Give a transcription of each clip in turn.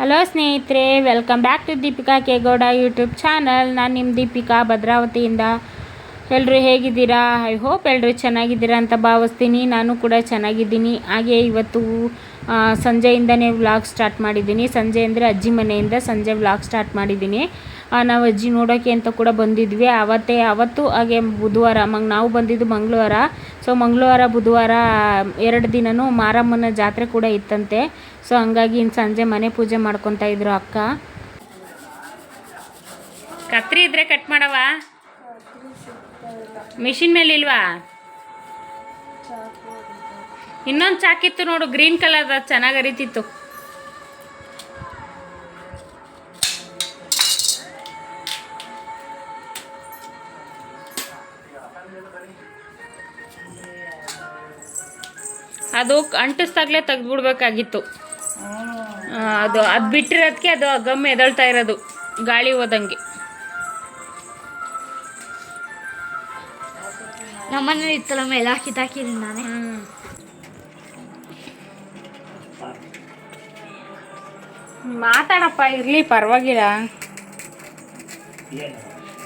Hello ಸ್ನೇಹಿತರೆ welcome back to Deepika Kegowda YouTube channel ನಾನು ನಿಮ್ಮ ದೀಪಿಕಾ ಭದ್ರಾವತಿಯಿಂದ. ಎಲ್ಲರೂ ಹೇಗಿದ್ದೀರಾ? ಐ ಹೋಪ್ ಎಲ್ಲರೂ ಚೆನ್ನಾಗಿದ್ದೀರಾ ಅಂತ ಭಾವಿಸ್ತೀನಿ. ನಾನು ಕೂಡ ಚೆನ್ನಾಗಿದ್ದೀನಿ. ಹಾಗೆ ಇವತ್ತು ಸಂಜೆಯಿಂದನೇ ವ್ಲಾಗ್ ಸ್ಟಾರ್ಟ್ ಮಾಡಿದ್ದೀನಿ. ಸಂಜೆ ಅಂದರೆ ಅಜ್ಜಿ ಮನೆಯಿಂದ ಸಂಜೆ ವ್ಲಾಗ್ ಸ್ಟಾರ್ಟ್ ಮಾಡಿದ್ದೀನಿ. ನಾವು ಅಜ್ಜಿ ನೋಡೋಕ್ಕೆ ಅಂತ ಕೂಡ ಬಂದಿದ್ವಿ. ಆವತ್ತೇ ಅವತ್ತು ಹಾಗೆ ಬುಧವಾರ, ಮಂಗ್, ನಾವು ಬಂದಿದ್ದು ಮಂಗಳವಾರ. ಸೊ ಮಂಗಳವಾರ, ಬುಧವಾರ, ಎರಡು ದಿನವೂ ಮಾರಮ್ಮನ ಜಾತ್ರೆ ಕೂಡ ಇತ್ತಂತೆ. ಸೊ ಹಂಗಾಗಿ ಇನ್ನು ಸಂಜೆ ಮನೆ ಪೂಜೆ ಮಾಡ್ಕೊತಾ ಇದ್ರು ಅಕ್ಕ. ಕತ್ರಿ ಇದ್ರೆ ಕಟ್ ಮಾಡವ ಮಿಷಿನ್ ಮೇಲೆ ಇಲ್ವಾ? ಇನ್ನೊಂದು ಚಾಕಿತ್ತು ನೋಡು, ಗ್ರೀನ್ ಕಲರ್ ಚೆನ್ನಾಗಿ ಅರಿತಿತ್ತು ಅದು ಅಂಟಿಸ್ದಾಗಲೇ ತೆಗ್ದ್ಬಿಡ್ಬೇಕಾಗಿತ್ತು. ಆ, ಅದು ಅದು ಬಿಟ್ಟಿರೋದಕ್ಕೆ ಅದು ಗಮ್ ಎದಳ್ತಾ ಇರೋದು ಗಾಳಿ ಹೋದಂಗೆ. ನಮ್ಮನೇಲಿ ಇತ್ತಲ್ಲ ಮೇಲೆ ಹಾಕಿ ಹಾಕಿದ್ದೀನಿ ನಾನೇ. ಮಾತಾಡಪ್ಪ ಇರಲಿ ಪರವಾಗಿಲ್ಲ.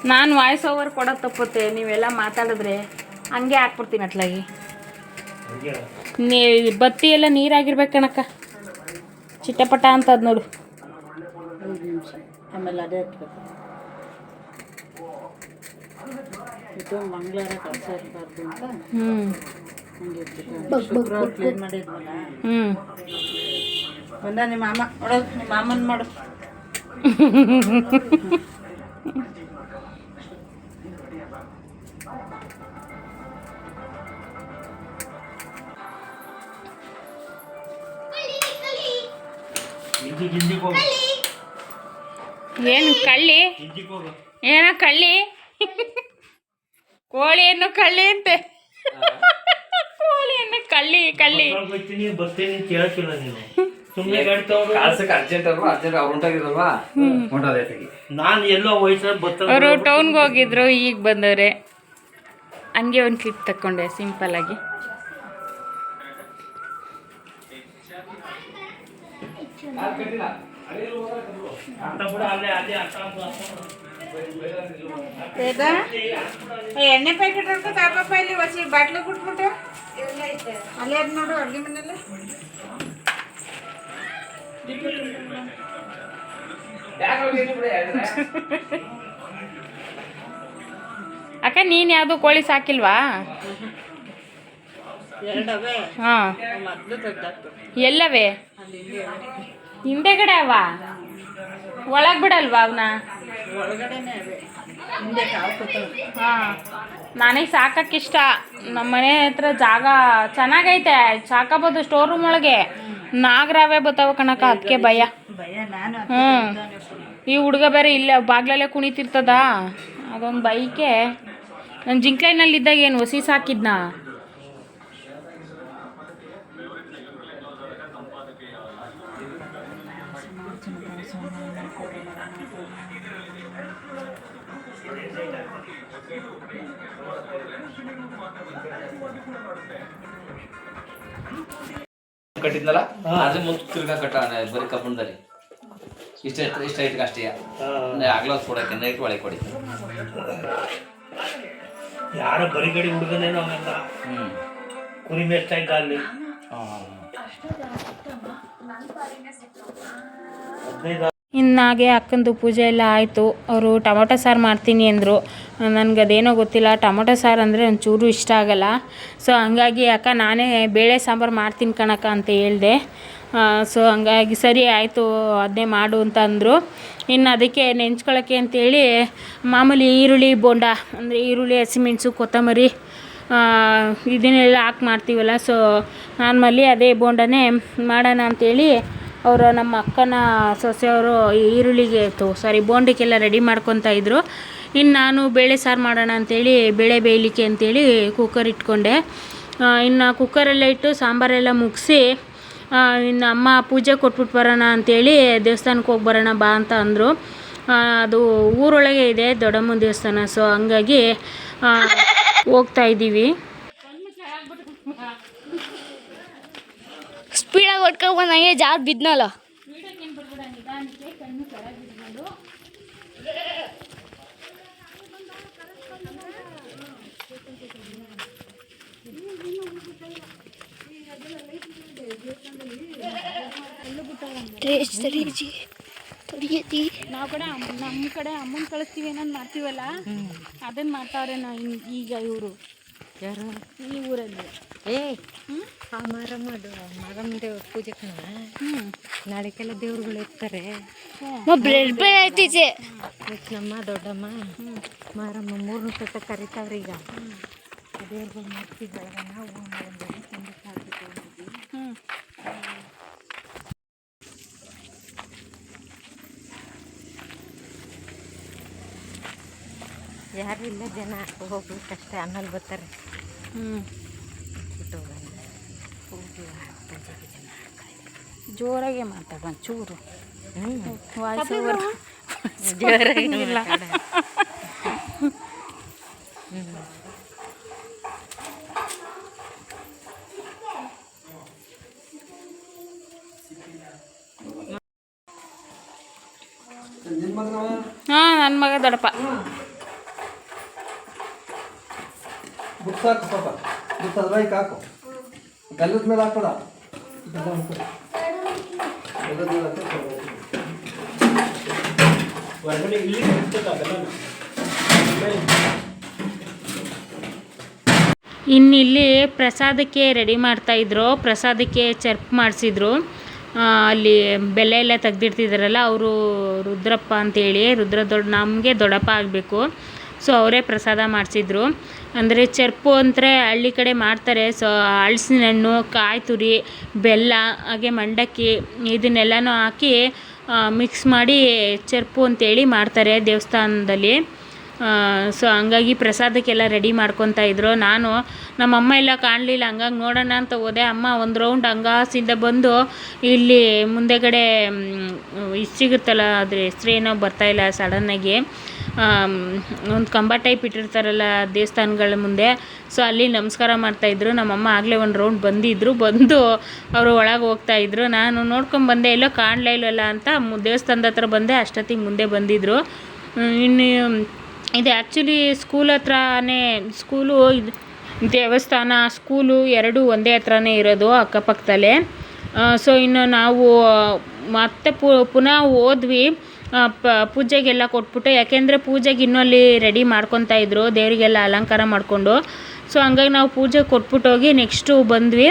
ನಾನು ವಾಯ್ಸ್ ಓವರ್ ಕೊಡೋದು ತಪ್ಪುತ್ತೆ ನೀವೆಲ್ಲ ಮಾತಾಡಿದ್ರೆ ಹಂಗೆ ಹಾಕ್ಬಿಡ್ತೀನಿ ಅಟ್ಲಾಗಿ. ನೀ ಬತ್ತಿ ಎಲ್ಲ ನೀರಾಗಿರ್ಬೇಕು ಕಣಕ್ಕ. ಚಿಟ್ಟಪಟ ಅಂತದ್ ನೋಡು. ಆಮೇಲೆ ಅದೇ ಎತ್ಬೇಕು ಇದು ಮಂಗಳವಾರ ಕೆಲಸ ಇರಬಾರ್ದು ಅಂತ. ಹ್ಞೂ ಹಂಗೆ ಶುಕ್ರವಾರ ಕ್ಲೀನ್ ಮಾಡಿದ್ವಲ್ಲ. ಹ್ಞೂ ಬಂದ ನಿಮ್ಮ ಮಾಮ ನೋಡೋ ನಿಮ್ಮ ಮಾಮನ್ ಮಾಡು. ಕಳ್ಳಿ. ಏನ ಕಳ್ಳಿ. ಕೋಳಿಯನ್ನು ಕಳ್ಳಿ ಅಂತೆ. ಕೋಳಿಯನ್ನು ಕಳ್ಳಿ ಕಳ್ಳಿ. ಅವರು ಟೌನ್ಗೆ ಹೋಗಿದ್ರು ಈಗ ಬಂದವ್ರೆ. ಹಂಗೆ ಒಂದು ಕ್ಲಿಪ್ ತಕ್ಕೊಂಡೆ ಸಿಂಪಲ್ ಆಗಿ. ಎಣ್ಣೆ ಪ್ಯಾಕೆಟ್ ಹೊಡ್ಕೊ ತಾಪಪ್ಪ ಇಲ್ಲಿ ಹೊಸಿ ಬಾಟ್ಲಿ ಬಿಟ್ಬಿಟ್ಟು ಅಲ್ಲೇ ಅದ್ ನೋಡು ಅಡ್ಗೆ ಮನೇಲಿ ಅಕ್ಕ ನೀನು ಯಾವುದು ಕೋಳಿ ಸಾಕಿಲ್ವಾ? ಎರಡವೇ? ಹಾಂ. ಎಲ್ಲವೇ? ಹಿಂದೆಗಡೆ ಅವ? ಒಳಗೆ ಬಿಡಲ್ವಾ ಅವನ್ನ ಹಾಂ. ನನಗೆ ಸಾಕಕ್ಕಿಷ್ಟ. ನಮ್ಮ ಮನೆ ಹತ್ರ ಜಾಗ ಚೆನ್ನಾಗೈತೆ. ಸಾಕಬೋದು ಸ್ಟೋರ್ ರೂಮ್ ಒಳಗೆ. ನಾಗರಾವೇ ಬತ್ತಾವ ಕಣಕ ಅದಕ್ಕೆ ಭಯ. ಹ್ಞೂ ಈ ಹುಡುಗ ಬೇರೆ ಇಲ್ಲ ಬಾಗ್ಲಲ್ಲೇ ಕುಣಿತಿರ್ತದ. ಅದೊಂದು ಬೈಕೆ. ನಾನು ಜಿಂಕ್ಲೈನಲ್ಲಿದ್ದಾಗ ಏನು ಹೊಸಿ ಸಾಕಿದ್ನ? ಕಟ್ಟಿದ್ನಲ್ಲ? ಅದ್ರ ಮುಂದೆ ತಿರ್ಗಾ ಕಟ್ಟ ಬರೀ ಕಬ್ಬಣದಲ್ಲಿ. ಇಷ್ಟ ಇಷ್ಟ ಇಟ್ಕ ಅಷ್ಟೇ. ಆಗ್ಲೋ ಕೊಡಕ್ಕೆ ನೈಟ್ ಒಳಗೆ ಕೊಡಿ. ಯಾರ ಬರಿಗಡಿ ಹುಡುಗನೇನೋ ಅವೆಲ್ಲ. ಹ್ಞೂ ಕುರಿ ಇದ್ದ ಅಲ್ಲಿ ಹದಿನೈದು ಇನ್ನಾಗೆ ಅಕ್ಕಂದು ಪೂಜೆ ಎಲ್ಲ ಆಯಿತು. ಅವರು ಟೊಮೊಟೊ ಸಾರು ಮಾಡ್ತೀನಿ ಅಂದರು. ನನಗೆ ಅದೇನೋ ಗೊತ್ತಿಲ್ಲ. ಟೊಮೊಟೊ ಸಾರು ಅಂದರೆ ಒಂಚೂರು ಇಷ್ಟ ಆಗಲ್ಲ. ಸೊ ಹಂಗಾಗಿ ಅಕ್ಕ ನಾನೇ ಬೇಳೆ ಸಾಂಬಾರು ಮಾಡ್ತೀನಿ ಕಣಕ್ಕ ಅಂತ ಹೇಳಿದೆ. ಸೊ ಹಂಗಾಗಿ ಸರಿ ಆಯಿತು ಅದನ್ನೇ ಮಾಡು ಅಂತ ಅಂದರು. ಇನ್ನು ಅದಕ್ಕೆ ನೆಂಚ್ಕೊಳ್ಳೋಕ್ಕೆ ಅಂತೇಳಿ ಮಾಮೂಲಿ ಈರುಳ್ಳಿ, ಬೋಂಡ, ಅಂದರೆ ಈರುಳ್ಳಿ, ಹಸಿಮೆಣಸು, ಕೊತ್ತಂಬರಿ ಇದನ್ನೆಲ್ಲ ಹಾಕಿ ಮಾಡ್ತೀವಲ್ಲ. ಸೊ ನಾರ್ಮಲಿ ಅದೇ ಬೋಂಡನೇ ಮಾಡೋಣ ಅಂತೇಳಿ ಅವರು ನಮ್ಮ ಅಕ್ಕನ ಸೊಸೆಯವರು ಈರುಳ್ಳಿಗೆ ತೋ ಸಾರಿ ಬೋಂಡಕ್ಕೆಲ್ಲ ರೆಡಿ ಮಾಡ್ಕೊತಾ ಇದ್ದರು ಇನ್ನು ನಾನು ಬೇಳೆ ಸಾರು ಮಾಡೋಣ ಅಂಥೇಳಿ ಬೇಳೆ ಬೇಯಲಿಕ್ಕೆ ಅಂಥೇಳಿ ಕುಕ್ಕರ್ ಇಟ್ಕೊಂಡೆ. ಇನ್ನು ಕುಕ್ಕರೆಲ್ಲ ಇಟ್ಟು ಸಾಂಬಾರೆಲ್ಲ ಮುಗಿಸಿ ಇನ್ನು ಅಮ್ಮ ಪೂಜೆ ಕೊಟ್ಬಿಟ್ಟು ಬರೋಣ ಅಂಥೇಳಿ ದೇವಸ್ಥಾನಕ್ಕೆ ಹೋಗಿ ಬರೋಣ ಬಾ ಅಂತ ಅಂದರು. ಅದು ಊರೊಳಗೆ ಇದೆ ದೊಡ್ಡಮ್ಮನ ದೇವಸ್ಥಾನ ಸೊ ಹಂಗಾಗಿ ಹೋಗ್ತಾ ಇದ್ದೀವಿ. ಸ್ಪೀಡಾಗಿ ಹೊಡ್ಕೊಂಡು ಬಂದಂಗೆ ಜಾರ್ ಬಿದ್ನಲ್ಲ. ನಾವು ಕಡೆ ಅಮ್ಮ- ನಮ್ಮ ಕಡೆ ಅಮ್ಮನ ಕಳಿಸ್ತೀವಿ ಏನೋ ಮಾಡ್ತೀವಲ್ಲ? ಅದನ್ನ ಮಾಡ್ತಾವ್ರೆ ನಾ ಈಗ ಇವರು. ಯಾರು? ಈ ಊರಲ್ಲಿ. ಏ. ಆ ಮಾರಮ್ಮ ಮಾರಮ್ಮ ದೇವ್ರ ಪೂಜೆ ಕಣ ನಾಳೆಗೆಲ್ಲ ದೇವ್ರುಗಳು ಇರ್ತಾರೆ. ಐತಿಜೆ. ಕೃಷ್ಣಮ್ಮ ದೊಡ್ಡಮ್ಮ? ಮಾರಮ್ಮ ಮೂರನೇ ಸತ ಕರಿತಾವ್ರೀಗ. ಈಗ ದೇವ್ರುಗಳು ಮಾಡ್ತಿದ್ದಾಗ ನಾವು ಒಂದೊಂದು ಸಂದೇಶ ಹಾಕ್ಬಿಟ್ಟು ಹೋಗಿದ್ವಿ ಹ್ಞೂ ಯಾರು ಇಲ್ಲ ಜನ ಹೋಗ್ಬೇಕಷ್ಟೇ ಆಮೇಲೆ ಬರ್ತಾರೆ. ಹ್ಞೂ ಜೋರಾಗೆ ಮಾತಾಡ ಒಂಚೂರು ಹ್ಞೂ ವಾಯ್ಸ್ ಓವರ್ ಜೋರಾಗಿ ಮಾತಾಡ. ಹಾಂ ನನ್ನ ಮಗ ದೊಡ್ಡಪ್ಪ. ಬುಕ್ಸ್ ಹಾಕು ಪಾಪ. ಬುಕ್ಸ್ ಅದ್ರೊಳಗೆ ಹಾಕು. ಗಲ್ಲದ ಮೇಲೆ ಹಾಕೋಣ ಗಲ್ಲದ ಮೇಲೆ ಹಾಕು. ಹೊರಗಡೆ ಇಲ್ಲಿ ಇರ್ತದಲ್ಲ ಇನ್ನು ಇಲ್ಲಿ ಪ್ರಸಾದಕ್ಕೆ ರೆಡಿ ಮಾಡ್ತಾ ಮಾಡ್ತಾಯಿದ್ರು ಪ್ರಸಾದಕ್ಕೆ ಚರ್ಪ್ ಮಾಡಿಸಿದ್ರು. ಅಲ್ಲಿ ಬೆಲೆ ಎಲ್ಲ ತೆಗ್ದಿಡ್ತಿದ್ದಾರಲ್ಲ ಅವರು ರುದ್ರಪ್ಪ ಅಂತೇಳಿ ರುದ್ರ ದೊಡ್ಡ ನಮಗೆ ದೊಡ್ಡಪ್ಪ ಆಗಬೇಕು. ಸೊ ಅವರೇ ಪ್ರಸಾದ ಮಾಡಿಸಿದ್ರು. ಅಂದರೆ ಚರ್ಪು ಅಂದರೆ ಹಳ್ಳಿ ಕಡೆ ಮಾಡ್ತಾರೆ. ಸೊ ಹಲ್ಸಿನ ಹಣ್ಣು ಕಾಯಿ ತುರಿ ಬೆಲ್ಲ, ಹಾಗೆ ಮಂಡಕ್ಕಿ ಇದನ್ನೆಲ್ಲನೂ ಹಾಕಿ ಮಿಕ್ಸ್ ಮಾಡಿ ಚರ್ಪು ಅಂತೇಳಿ ಮಾಡ್ತಾರೆ ದೇವಸ್ಥಾನದಲ್ಲಿ. ಸೊ, ಹಂಗಾಗಿ ಪ್ರಸಾದಕ್ಕೆಲ್ಲ ರೆಡಿ ಮಾಡ್ಕೊತಾ ಇದ್ದರು ನಾನು, ನಮ್ಮಮ್ಮ ಎಲ್ಲ ಕಾಣಲಿಲ್ಲ. ಹಂಗಾಗಿ ನೋಡೋಣ ಅಂತ ಹೋದೆ. ಅಮ್ಮ ಒಂದು ರೌಂಡ್ ಹಂಗಾಸಿಂದ ಬಂದು ಇಲ್ಲಿ ಮುಂದೆಗಡೆ ಇದು ಸಿಗುತ್ತಲ್ಲ, ಅದ್ರ ಹೆಸ್ರೇನೋ ಬರ್ತಾಯಿಲ್ಲ ಸಡನ್ನಾಗಿ ಒಂದು ಕಂಬ ಟೈಪ್ ಇಟ್ಟಿರ್ತಾರಲ್ಲ ದೇವಸ್ಥಾನಗಳ ಮುಂದೆ. ಸೊ ಅಲ್ಲಿ ನಮಸ್ಕಾರ ಮಾಡ್ತಾಯಿದ್ರು ನಮ್ಮಮ್ಮ ಆಗಲೇ ಒಂದು ರೌಂಡ್ ಬಂದಿದ್ದರು ಬಂದು ಅವರು ಒಳಗೆ ಹೋಗ್ತಾಯಿದ್ರು ನಾನು ನೋಡ್ಕೊಂಡು ಬಂದೆ, ಎಲ್ಲೋ ಕಾಣಲೇ ಇಲ್ವಲ್ಲ ಅಂತ ದೇವಸ್ಥಾನದ ಹತ್ರ ಬಂದೆ. ಅಷ್ಟೊತ್ತಿಗೆ ಮುಂದೆ ಬಂದಿದ್ದರು ಇನ್ನು, ಇದು ಆ್ಯಕ್ಚುಲಿ ಸ್ಕೂಲ್ ಹತ್ರನೇ ಸ್ಕೂಲು ಇದು, ದೇವಸ್ಥಾನ ಸ್ಕೂಲು ಎರಡೂ ಒಂದೇ ಹತ್ರನೇ ಇರೋದು ಅಕ್ಕಪಕ್ಕದಲ್ಲೇ. ಸೊ ಇನ್ನು ನಾವು, ಮತ್ತೆ ಪುನಃ ಹೋದ್ವಿ. ಪೂಜೆಗೆಲ್ಲ ಕೊಟ್ಬಿಟ್ಟು, ಯಾಕೆಂದರೆ ಪೂಜೆಗೆ ಇನ್ನೂ ಅಲ್ಲಿ ರೆಡಿ ಮಾಡ್ಕೊತಾ ಇದ್ರು, ದೇವರಿಗೆಲ್ಲ ಅಲಂಕಾರ ಮಾಡಿಕೊಂಡು. ಸೊ ಹಂಗಾಗಿ ನಾವು ಪೂಜೆ ಕೊಟ್ಬಿಟ್ಟು ಹೋಗಿ ನೆಕ್ಸ್ಟು ಬಂದ್ವಿ.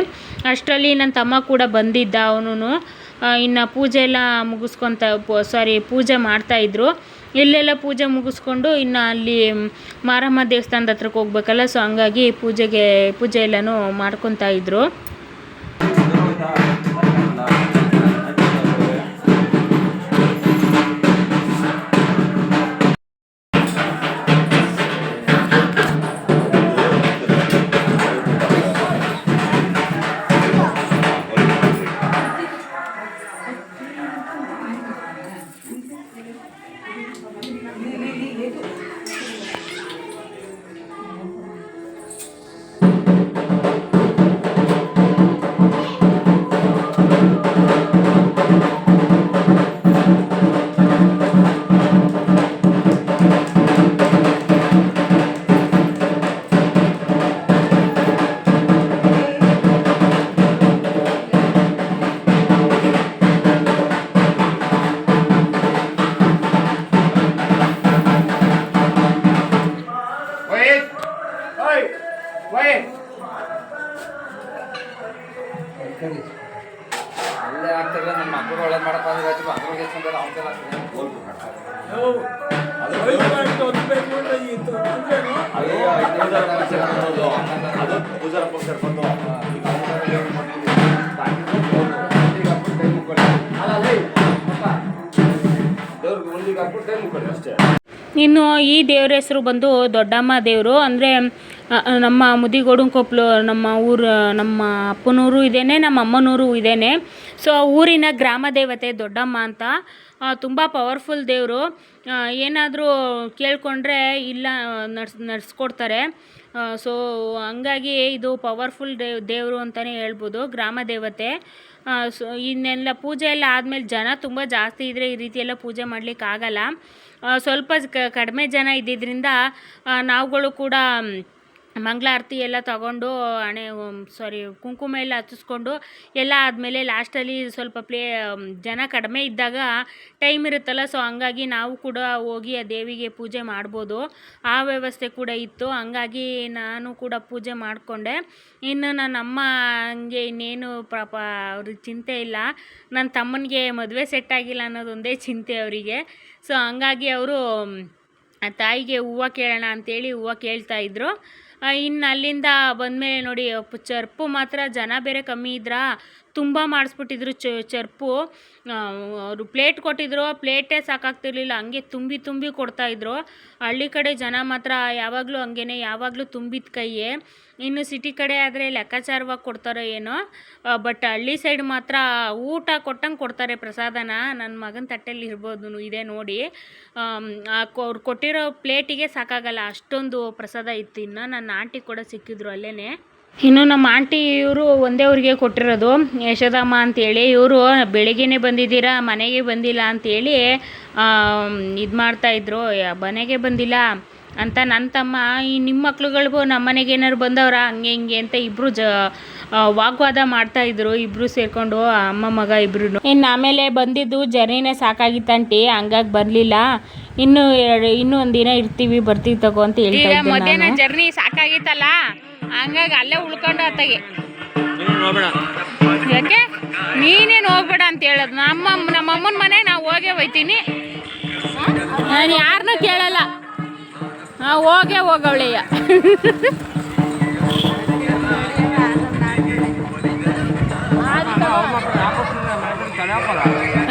ಅಷ್ಟರಲ್ಲಿ ನನ್ನ ತಮ್ಮ ಕೂಡ ಬಂದಿದ್ದ ಅವನು ಇನ್ನು ಪೂಜೆ ಎಲ್ಲ ಮುಗಿಸ್ಕೊತ ಸಾರಿ ಪೂಜೆ ಮಾಡ್ತಾಯಿದ್ರು ಇಲ್ಲೆಲ್ಲ ಪೂಜೆ ಮುಗಿಸ್ಕೊಂಡು ಇನ್ನು ಅಲ್ಲಿ ಮಾರಮ್ಮ ದೇವಸ್ಥಾನದ ಹತ್ರಕ್ಕೆ ಹೋಗ್ಬೇಕಲ್ಲ ಸೊ ಹಂಗಾಗಿ ಪೂಜೆಗೆ, ಪೂಜೆ ಎಲ್ಲನೂ ಮಾಡ್ಕೊತಾ ಇದ್ರು. ಇನ್ನು ಈ ದೇವ್ರ ಹೆಸರು ಬಂದು ದೊಡ್ಡಮ್ಮ ದೇವರು. ಅಂದರೆ ನಮ್ಮ ಮುದಿಗೋಡು ಕೊಪ್ಪಲು ನಮ್ಮ ಊರು ನಮ್ಮ ಅಪ್ಪನೂರು ಇದೇನೆ ನಮ್ಮ ಅಮ್ಮನೂರು ಇದೇನೆ. ಸೊ ಊರಿನ ಗ್ರಾಮ ದೇವತೆ ದೊಡ್ಡಮ್ಮ ಅಂತ. ತುಂಬ ಪವರ್ಫುಲ್ ದೇವರು. ಏನಾದರೂ ಕೇಳಿಕೊಂಡ್ರೆ ಇಲ್ಲ ನಡ್ಸ್ ನಡೆಸ್ಕೊಡ್ತಾರೆ. ಸೊ ಹಂಗಾಗಿ ಇದು ಪವರ್ಫುಲ್ ದೇವ್ ದೇವರು ಅಂತಲೇ ಹೇಳ್ಬೋದು ಗ್ರಾಮ ದೇವತೆ. ಸೊ ಇನ್ನೆಲ್ಲ ಪೂಜೆ ಎಲ್ಲ ಆದಮೇಲೆ ಜನ ತುಂಬ ಜಾಸ್ತಿ ಇದ್ದರೆ ಈ ರೀತಿ ಎಲ್ಲ ಪೂಜೆ ಮಾಡ್ಲಿಕ್ಕೆ ಆಗಲ್ಲ ಆ, ಸ್ವಲ್ಪ ಕಡಿಮೆ ಜನ ಇದ್ದಿದ್ದರಿಂದ ನಾವುಗಳು ಕೂಡ ಮಂಗಳಾರತಿ ಎಲ್ಲ ತಗೊಂಡು, ಹಣೆ ಸಾರಿ ಕುಂಕುಮ ಎಲ್ಲ ಹಚ್ಚಿಸ್ಕೊಂಡು, ಎಲ್ಲ ಆದಮೇಲೆ ಲಾಸ್ಟಲ್ಲಿ ಸ್ವಲ್ಪ ಪ್ಲೇ ಜನ ಕಡಿಮೆ ಇದ್ದಾಗ ಟೈಮ್ ಇರುತ್ತಲ್ಲ ಸೊ ಹಂಗಾಗಿ ನಾವು ಕೂಡ ಹೋಗಿ ಆ ದೇವಿಗೆ ಪೂಜೆ ಮಾಡ್ಬೋದು. ಆ ವ್ಯವಸ್ಥೆ ಕೂಡ ಇತ್ತು. ಹಂಗಾಗಿ ನಾನು ಕೂಡ ಪೂಜೆ ಮಾಡಿಕೊಂಡೆ. ಇನ್ನು ನನ್ನ ಅಮ್ಮ ಹಂಗೆ ಇನ್ನೇನು ಪಾಪ ಅವ್ರಿಗೆ ಚಿಂತೆ ಇಲ್ಲ. ನನ್ನ ತಮ್ಮನಿಗೆ ಮದುವೆ ಸೆಟ್ ಆಗಿಲ್ಲ ಅನ್ನೋದೊಂದೇ ಚಿಂತೆ ಅವರಿಗೆ. ಸೊ ಹಂಗಾಗಿ ಅವರು ತಾಯಿಗೆ ಹೂವು ಕೇಳೋಣ ಅಂತೇಳಿ ಹೂವು ಕೇಳ್ತಾ ಇದ್ರು. ಇನ್ನು ಅಲ್ಲಿಂದ ಬಂದಮೇಲೆ ನೋಡಿ ಚರ್ಪು ಮಾತ್ರ ಜನ ಬೇರೆ ಕಮ್ಮಿ ಇದ್ರಾ? ತುಂಬ ಮಾಡಿಸ್ಬಿಟ್ಟಿದ್ರು ಚರ್ಪು. ಅವರು ಪ್ಲೇಟ್ ಕೊಟ್ಟಿದ್ರು, ಪ್ಲೇಟೇ ಸಾಕಾಗ್ತಿರ್ಲಿಲ್ಲ. ಹಂಗೆ ತುಂಬಿ ತುಂಬಿ ಕೊಡ್ತಾಯಿದ್ರು ಹಳ್ಳಿ ಕಡೆ ಜನ ಮಾತ್ರ ಯಾವಾಗಲೂ ಹಂಗೇನೆ, ಯಾವಾಗಲೂ ತುಂಬಿದ ಕೈಯೇ. ಇನ್ನು ಸಿಟಿ ಕಡೆ ಆದರೆ ಲೆಕ್ಕಾಚಾರವಾಗಿ ಕೊಡ್ತಾರೋ ಏನೋ. ಬಟ್ ಹಳ್ಳಿ ಸೈಡ್ ಮಾತ್ರ ಊಟ ಕೊಟ್ಟಂಗೆ ಕೊಡ್ತಾರೆ ಪ್ರಸಾದನ. ನನ್ನ ಮಗನ ತಟ್ಟೆಯಲ್ಲಿ ಇರ್ಬೋದು ಇದೆ ನೋಡಿ. ಅವ್ರು ಕೊಟ್ಟಿರೋ ಪ್ಲೇಟಿಗೆ ಸಾಕಾಗಲ್ಲ. ಅಷ್ಟೊಂದು ಪ್ರಸಾದ ಇತ್ತು. ಇನ್ನು ನನ್ನ ಆಂಟಿ ಕೂಡ ಸಿಕ್ಕಿದ್ರು ಅಲ್ಲೇ ಇನ್ನು ನಮ್ಮ ಆಂಟಿ ಇವರು ಒಂದೇ ಊರಿಗೆ ಕೊಟ್ಟಿರೋದು. ಯಶೋದಮ್ಮ ಅಂತೇಳಿ, ಇವರು ಬೆಳಗ್ಗೆನೇ ಬಂದಿದ್ದೀರಾ, ಮನೆಗೆ ಬಂದಿಲ್ಲ ಅಂತೇಳಿ ಇದು ಮಾಡ್ತಾಯಿದ್ರು ಮನೆಗೆ ಬಂದಿಲ್ಲ. ಅಂತ ನನ್ನ ತಮ್ಮ ಈ ನಿಮ್ಮ ಮಕ್ಳುಗಳಿಗೂ ನಮ್ಮ ಮನೆಗೆ ಏನಾರು ಬಂದವ್ರ? ಹಂಗೆ ಹಿಂಗೆ ಅಂತ ಇಬ್ಬರು ಜ ವಾಗ್ವಾದ ಮಾಡ್ತಾ ಇದ್ರು. ಇಬ್ಬರು ಸೇರ್ಕೊಂಡು ಅಮ್ಮ ಮಗ ಇಬ್ರು ಇನ್ನು ಆಮೇಲೆ ಬಂದಿದ್ದು ಜರ್ನಿನೇ ಸಾಕಾಗಿತ್ತಂಟಿ ಹಂಗಾಗಿ ಬರಲಿಲ್ಲ. ಇನ್ನು ಎರಡು ಇನ್ನೂ ಒಂದು ದಿನ ಇರ್ತೀವಿ ಬರ್ತೀವಿ ತಗೋ ಅಂತ ಹೇಳ್ತಾ ಇದ್ದೆ ಮಧ್ಯಾಹ್ನ ಜರ್ನಿ ಸಾಕಾಗಿತ್ತಲ್ಲ? ಹಂಗಾಗಿ ಅಲ್ಲೇ ಉಳ್ಕೊಂಡು ಅತ್ತಾಗೆ. ಯಾಕೆ? ನೀನೇನು ಹೋಗ್ಬೇಡ ಅಂತ ಹೇಳೋದು? ನಮ್ಮ ನಮ್ಮ ಅಮ್ಮನ ಮನೆ ನಾವು ಹೋಗೇ ಹೋಯ್ತೀನಿ. ನಾನು ಯಾರನ್ನೂ ಕೇಳಲ್ಲ. ಹೋಗೇ ಹೋಗವಳೆಯ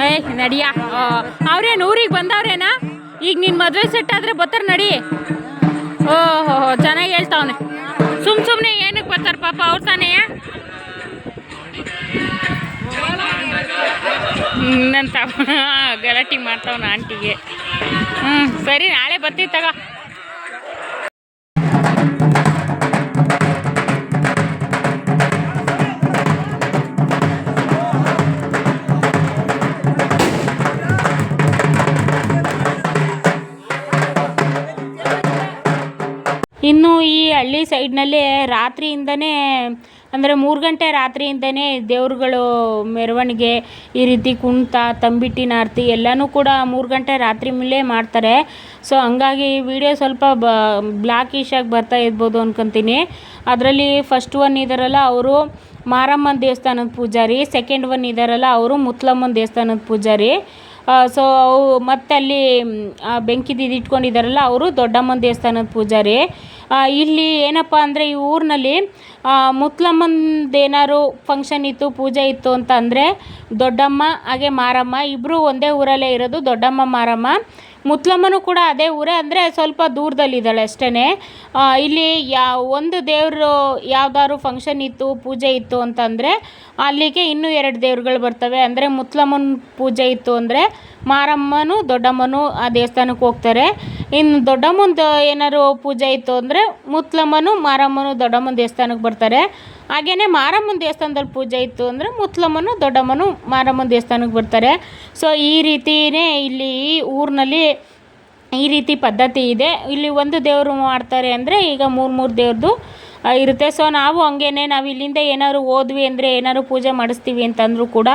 ಏಯ್ ನಡಿಯ. ಅವ್ರೇನು, ಊರಿಗೆ ಬಂದವ್ರೇನಾ? ಈಗ ನಿನ್ನ ಮದುವೆ ಸೆಟ್ ಆದರೆ ಬರ್ತಾರೆ, ನಡಿ. ಓಹೋ, ಚೆನ್ನಾಗಿ ಹೇಳ್ತಾವನೆ. ಸುಮ್ ಸುಮ್ಮನೆ ಏನಕ್ಕೆ ಬರ್ತಾರೆ ಪಾಪ, ಅವ್ರು ತಾನೇ? ನಂತ ಗಲಾಟೆ ಮಾಡ್ತಾವನ ಆಂಟಿಗೆ. ಹ್ಞೂ ಸರಿ, ನಾಳೆ ಬರ್ತೀವಿ ತಗೋ. ಇನ್ನು ಈ ಹಳ್ಳಿ ಸೈಡ್ನಲ್ಲಿ ರಾತ್ರಿಯಿಂದನೇ, ಅಂದರೆ ಮೂರು ಗಂಟೆ ರಾತ್ರಿಯಿಂದನೇ ದೇವ್ರುಗಳು ಮೆರವಣಿಗೆ ಈ ರೀತಿ ಕುಣಿತ ತಂಬಿಟ್ಟಿನ ಆರತಿ ಎಲ್ಲನೂ ಕೂಡ ಮೂರು ಗಂಟೆ ರಾತ್ರಿ ಮೇಲೆ ಮಾಡ್ತಾರೆ. ಸೊ ಹಂಗಾಗಿ ವಿಡಿಯೋ ಸ್ವಲ್ಪ ಬ ಬ್ಲ್ಯಾಕಿಶಾಗಿ ಬರ್ತಾ ಇರ್ಬೋದು ಅನ್ಕೊಂತೀನಿ. ಅದರಲ್ಲಿ ಫಸ್ಟ್ ಒನ್ ಇದ್ದಾರಲ್ಲ ಅವರು ಮಾರಮ್ಮನ ದೇವಸ್ಥಾನದ ಪೂಜಾರಿ ಸೆಕೆಂಡ್ ಒನ್ ಇದ್ದಾರಲ್ಲ ಅವರು ಮುತ್ಲಮ್ಮನ ದೇವಸ್ಥಾನದ ಪೂಜಾರಿ. ಸೊ ಅವು ಮತ್ತೆ ಅಲ್ಲಿ ಬೆಂಕಿದಿದ್ದು ಇಟ್ಕೊಂಡಿದ್ದಾರಲ್ಲ ಅವರು ದೊಡ್ಡಮ್ಮನ ದೇವಸ್ಥಾನದ ಪೂಜಾರಿ. ಇಲ್ಲಿ ಏನಪ್ಪ ಅಂದರೆ, ಈ ಊರಿನಲ್ಲಿ ಮುತ್ಲಮ್ಮಂದೇನಾರು ಫಂಕ್ಷನ್ ಇತ್ತು, ಪೂಜೆ ಇತ್ತು ಅಂತ ಅಂದರೆ, ದೊಡ್ಡಮ್ಮ, ಹಾಗೆ ಮಾರಮ್ಮ ಇಬ್ಬರು ಒಂದೇ ಊರಲ್ಲೇ ಇರೋದು ದೊಡ್ಡಮ್ಮ, ಮಾರಮ್ಮ. ಮುತ್ಲಮ್ಮನೂ ಕೂಡ ಅದೇ ಊರೇ ಅಂದರೆ ಸ್ವಲ್ಪ ದೂರದಲ್ಲಿದ್ದಾಳೆ ಅಷ್ಟೇ ಇಲ್ಲಿ ಯಾ, ಒಂದು ದೇವರು ಯಾವ್ದಾದ್ರು ಫಂಕ್ಷನ್ ಇತ್ತು, ಪೂಜೆ ಇತ್ತು ಅಂತಂದರೆ ಅಲ್ಲಿಗೆ ಇನ್ನೂ ಎರಡು ದೇವ್ರುಗಳು ಬರ್ತವೆ. ಅಂದರೆ ಮುತ್ಲಮ್ಮನ ಪೂಜೆ ಇತ್ತು ಅಂದರೆ ಮಾರಮ್ಮನು, ದೊಡ್ಡಮ್ಮನು ಆ ದೇವಸ್ಥಾನಕ್ಕೆ ಹೋಗ್ತಾರೆ. ಇನ್ನು ದೊಡ್ಡಮ್ಮಂದು ಏನಾದ್ರು ಪೂಜೆ ಇತ್ತು ಅಂದರೆ ಮುತ್ಲಮ್ಮನು ಮಾರಮ್ಮನು, ದೊಡ್ಡಮ್ಮನ ದೇವಸ್ಥಾನಕ್ಕೆ ಬರ್ತಾರೆ. ಹಾಗೆಯೇ ಮಾರಮ್ಮನ ದೇವಸ್ಥಾನದಲ್ಲಿ ಪೂಜೆ ಇತ್ತು ಅಂದರೆ ಮುತ್ಲಮ್ಮನು, ದೊಡ್ಡಮ್ಮನು ಮಾರಮ್ಮನ ದೇವಸ್ಥಾನಕ್ಕೆ ಬರ್ತಾರೆ. ಸೊ ಈ ರೀತಿಯೇ ಇಲ್ಲಿ ಈ ಊರಿನಲ್ಲಿ ಈ ರೀತಿ ಪದ್ಧತಿ ಇದೆ. ಇಲ್ಲಿ ಒಂದು ದೇವರು ಮಾಡ್ತಾರೆ ಅಂದರೆ ಈಗ ಮೂರು ಮೂರು ದೇವ್ರದ್ದು ಇರುತ್ತೆ. ಸೊ ನಾವು ಹಂಗೇನೆ ನಾವು ಇಲ್ಲಿಂದ ಏನಾದ್ರು ಹೋದ್ವಿ ಅಂದರೆ ಏನಾದ್ರು ಪೂಜೆ ಮಾಡಿಸ್ತೀವಿ ಅಂತಂದರೂ ಕೂಡ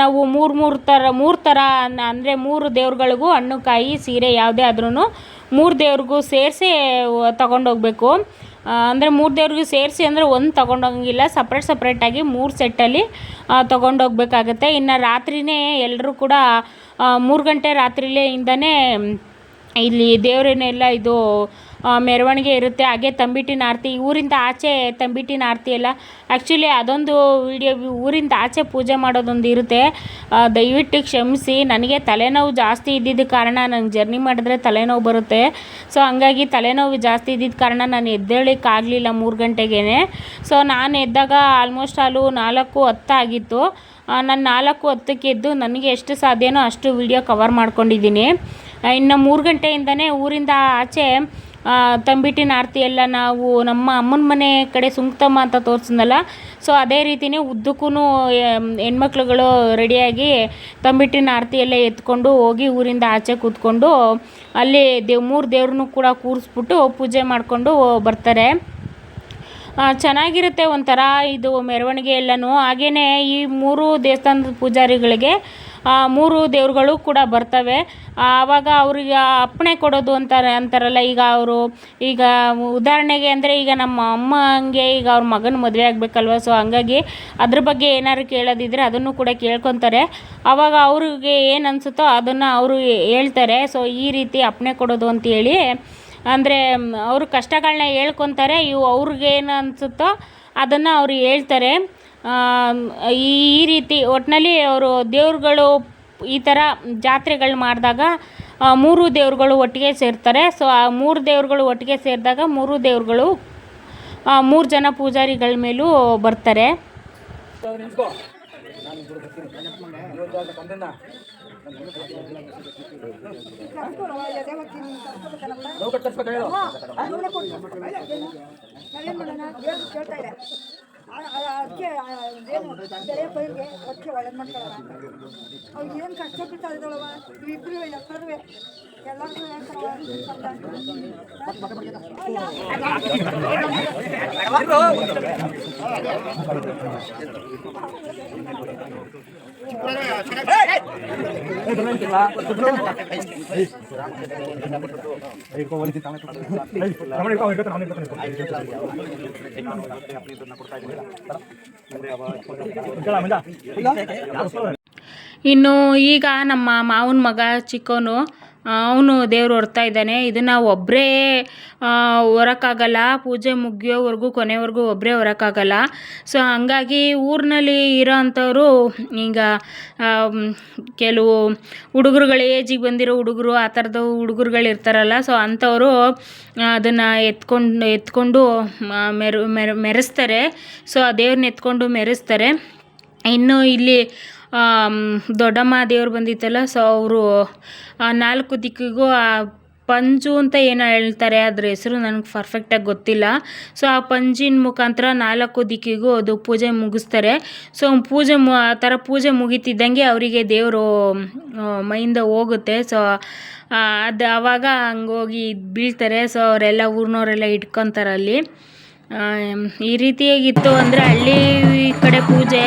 ನಾವು ಮೂರು ಮೂರು ಥರ ಮೂರು ಥರ ಅಂದರೆ ಮೂರು ದೇವ್ರುಗಳಿಗೂ ಹಣ್ಣು ಕಾಯಿ ಸೀರೆ ಯಾವುದೇ ಆದ್ರೂ ಮೂರು ದೇವ್ರಿಗೂ ಸೇರಿಸಿ ತಗೊಂಡೋಗ್ಬೇಕು. ಅಂದರೆ ಮೂರು ದೇವ್ರಿಗೂ ಸೇರಿಸಿ ಅಂದರೆ ಒಂದು ತೊಗೊಂಡೋಗಂಗಿಲ್ಲ, ಸಪ್ರೇಟ್ ಸಪ್ರೇಟಾಗಿ ಮೂರು ಸೆಟ್ಟಲ್ಲಿ ತೊಗೊಂಡೋಗ್ಬೇಕಾಗತ್ತೆ. ಇನ್ನು ರಾತ್ರಿಯೇ ಎಲ್ಲರೂ ಕೂಡ ಮೂರು ಗಂಟೆ ರಾತ್ರಿಲೇ ಇಂದನೇ ಇಲ್ಲಿ ದೇವರನ್ನೆಲ್ಲ ಇದು ಮೆರವಣಿಗೆ ಇರುತ್ತೆ. ಹಾಗೆ ತಂಬಿಟ್ಟಿನ ಆರತಿ, ಊರಿಂದ ಆಚೆ ತಂಬಿಟ್ಟಿನ ಆರತಿ ಎಲ್ಲ. ಆ್ಯಕ್ಚುಲಿ ಅದೊಂದು ವಿಡಿಯೋ ಊರಿಂದ ಆಚೆ ಪೂಜೆ ಮಾಡೋದೊಂದು ಇರುತ್ತೆ. ದಯವಿಟ್ಟು ಕ್ಷಮಿಸಿ. ನನಗೆ ತಲೆನೋವು ಜಾಸ್ತಿ ಇದ್ದಿದ್ದ ಕಾರಣ ನಂಗೆ ಜರ್ನಿ ಮಾಡಿದ್ರೆ ತಲೆನೋವು ಬರುತ್ತೆ. ಸೊ ಹಂಗಾಗಿ ತಲೆನೋವು ಜಾಸ್ತಿ ಇದ್ದಿದ್ದ ಕಾರಣ ನಾನು ಎದ್ದೇಳಲಿಕ್ಕಾಗಲಿಲ್ಲ ಮೂರು ಗಂಟೆಗೇ ಸೊ ನಾನು ಎದ್ದಾಗ ಆಲ್ಮೋಸ್ಟ್ ಆಲು ನಾಲ್ಕು ಹತ್ತಾಗಿತ್ತು ನಾನು ನಾಲ್ಕು ಹತ್ತಕ್ಕೆ ಎದ್ದು ನನಗೆ ಎಷ್ಟು ಸಾಧ್ಯನೋ ಅಷ್ಟು ವಿಡಿಯೋ ಕವರ್ ಮಾಡ್ಕೊಂಡಿದ್ದೀನಿ. ಇನ್ನು ಮೂರು ಗಂಟೆಯಿಂದನೇ ಊರಿಂದ ಆಚೆ ತಂಬಿಟ್ಟಿನ ಆರತಿ ಎಲ್ಲ ನಾವು ನಮ್ಮ ಅಮ್ಮನ ಮನೆ ಕಡೆ ಸುಂಕ್ತಮ್ಮ ಅಂತ ತೋರಿಸಿದ್ನಲ್ಲ ಸೊ ಅದೇ ರೀತಿಯೇ ಉದ್ದಕ್ಕೂ ಹೆಣ್ಮಕ್ಳುಗಳು ರೆಡಿಯಾಗಿ ತಂಬಿಟ್ಟಿನ ಆರತಿ ಎಲ್ಲ ಎತ್ಕೊಂಡು ಹೋಗಿ ಊರಿಂದ ಆಚೆ ಕೂತ್ಕೊಂಡು ಅಲ್ಲಿ ದೇವ್, ಮೂರು ದೇವ್ರನ್ನೂ ಕೂಡ ಕೂರಿಸ್ಬಿಟ್ಟು ಪೂಜೆ ಮಾಡಿಕೊಂಡು ಬರ್ತಾರೆ. ಚೆನ್ನಾಗಿರುತ್ತೆ ಒಂಥರ ಇದು ಮೆರವಣಿಗೆ ಎಲ್ಲನೂ. ಹಾಗೆಯೇ ಈ ಮೂರು ದೇವಸ್ಥಾನದ ಪೂಜಾರಿಗಳಿಗೆ ಮೂರು ದೇವ್ರುಗಳು ಕೂಡ ಬರ್ತವೆ. ಆವಾಗ ಅವ್ರಿಗೆ ಅಪ್ಪಣೆ ಕೊಡೋದು ಅಂತಾರೆ, ಅಂತಾರಲ್ಲ. ಈಗ ಅವರು, ಈಗ ಉದಾಹರಣೆಗೆ ಅಂದರೆ ಈಗ ನಮ್ಮ ಅಮ್ಮಂಗೆ ಈಗ ಅವ್ರ ಮಗನ ಮದುವೆ ಆಗಬೇಕಲ್ವ? ಸೊ ಹಂಗಾಗಿ ಅದ್ರ ಬಗ್ಗೆ ಏನಾದ್ರು ಕೇಳೋದಿದ್ರೆ ಅದನ್ನು ಕೂಡ ಕೇಳ್ಕೊತಾರೆ. ಆವಾಗ ಅವ್ರಿಗೆ ಏನು ಅನಿಸುತ್ತೋ ಅದನ್ನು ಅವರು ಹೇಳ್ತಾರೆ. ಸೊ ಈ ರೀತಿ ಅಪ್ಪಣೆ ಕೊಡೋದು ಅಂತೇಳಿ ಅಂದರೆ ಅವರು ಕಷ್ಟಗಳನ್ನ ಹೇಳ್ಕೊತಾರೆ. ಇವು ಅವ್ರಿಗೇನು ಅನಿಸುತ್ತೋ ಅದನ್ನು ಅವರು ಹೇಳ್ತಾರೆ. ಈ ಈ ರೀತಿ ಒಟ್ಟಿನಲ್ಲಿ ಅವರು ದೇವರುಗಳು ಈ ಥರ ಜಾತ್ರೆಗಳು ಮಾಡಿದಾಗ ಮೂರು ದೇವ್ರುಗಳು ಒಟ್ಟಿಗೆ ಸೇರ್ತಾರೆ. ಸೊ ಆ ಮೂರು ದೇವ್ರುಗಳು ಒಟ್ಟಿಗೆ ಸೇರಿದಾಗ ಮೂರು ದೇವರುಗಳು ಮೂರು ಜನ ಪೂಜಾರಿಗಳ ಮೇಲೂ ಬರ್ತಾರೆ. ಅದಕ್ಕೆ ಏನು ಬೆಳೆ ಪೈರಿಗೆ ಅದಕ್ಕೆ ಒಳ್ಳೇದು ಏನು ಕಷ್ಟಪಟ್ಟು ಇದ್ದಾಳವ ಇಬ್ಬರು ಎಲ್ಲರೂ ಎಲ್ಲರಿಗೂ ಇನ್ನು ಈಗ ನಮ್ಮ ಮಾವನ ಮಗ ಚಿಕ್ಕವನು ಅವನು ದೇವ್ರು ಹೊರ್ತಾ ಇದ್ದಾನೆ. ಇದನ್ನು ಒಬ್ಬರೇ ಹೊರಕ್ಕಾಗಲ್ಲ ಪೂಜೆ ಮುಗಿಯೋವರೆಗೂ, ಕೊನೆವರೆಗೂ ಒಬ್ಬರೇ ಹೊರಕ್ಕಾಗಲ್ಲ ಸೊ ಹಂಗಾಗಿ ಊರಿನಲ್ಲಿ ಇರೋ ಅಂಥವ್ರು ಈಗ ಕೆಲವು ಹುಡುಗರುಗಳು, ಏಜಿಗೆ ಬಂದಿರೋ ಹುಡುಗರು, ಆ ಥರದ ಹುಡುಗರುಗಳು ಇರ್ತಾರಲ್ಲ. ಸೊ ಅಂಥವರು ಅದನ್ನು ಎತ್ಕೊಂಡು ಎತ್ಕೊಂಡು ಮೆರು ಮೆರು, ಮೆರೆಸ್ತಾರೆ. ಸೊ ಆ ದೇವ್ರನ್ನ ಎತ್ಕೊಂಡು ಮೆರೆಸ್ತಾರೆ. ಇನ್ನು ಇಲ್ಲಿ ದೊಡ್ಡಮ್ಮ ದೇವ್ರು ಬಂದಿತ್ತಲ್ಲ ಸೊ ಅವರು ನಾಲ್ಕು ದಿಕ್ಕಿಗೂ ಆ ಪಂಜು ಅಂತ ಏನೋ ಹೇಳ್ತಾರೆ, ಅದ್ರ ಹೆಸರು ನನಗೆ ಪರ್ಫೆಕ್ಟಾಗಿ ಗೊತ್ತಿಲ್ಲ. ಸೊ ಆ ಪಂಜಿನ ಮುಖಾಂತರ ನಾಲ್ಕು ದಿಕ್ಕಿಗೂ ಅದು ಪೂಜೆ ಮುಗಿಸ್ತಾರೆ. ಸೊ ಪೂಜೆ ಮು, ಆ ಥರ ಪೂಜೆ ಮುಗಿತಿದ್ದಂಗೆ ಅವರಿಗೆ ದೇವರು ಮೈಯಿಂದ ಹೋಗುತ್ತೆ. ಸೊ ಅದು ಆವಾಗ ಹಂಗೋಗಿ ಬೀಳ್ತಾರೆ. ಸೊ ಅವರೆಲ್ಲ ಊರಿನವರೆಲ್ಲ ಇಟ್ಕೊತಾರೆ ಅಲ್ಲಿ ಈ ರೀತಿಯಾಗಿತ್ತು ಅಂದರೆ ಹಳ್ಳಿ ಕಡೆ ಪೂಜೆ.